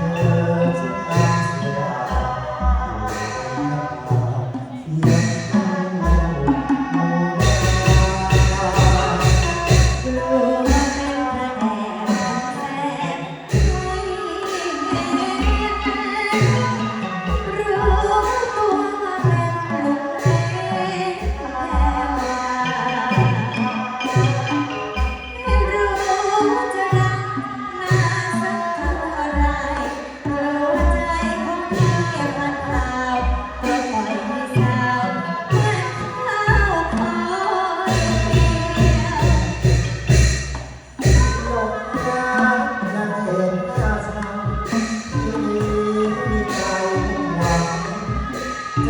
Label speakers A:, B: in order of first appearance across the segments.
A: Yeah.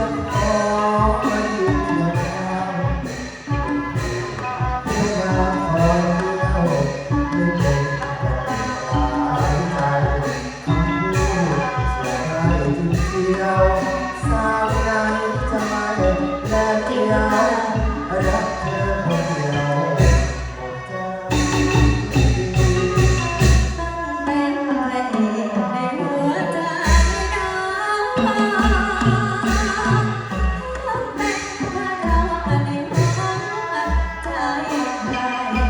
A: จะขอ ใ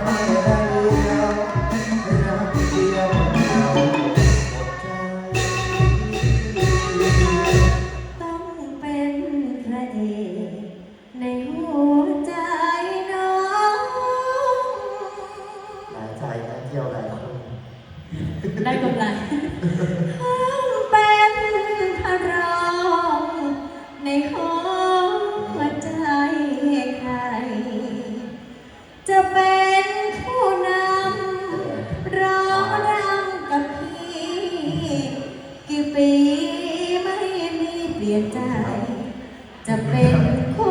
A: ได้กำไรเป็นพระรอในหัวใจ
B: ใคร จะเป็นผู้นำร้องรำกับพี่ กี่ปีไม่มี
A: เปลี่ยนใจ
B: จะเป็น
A: ผู้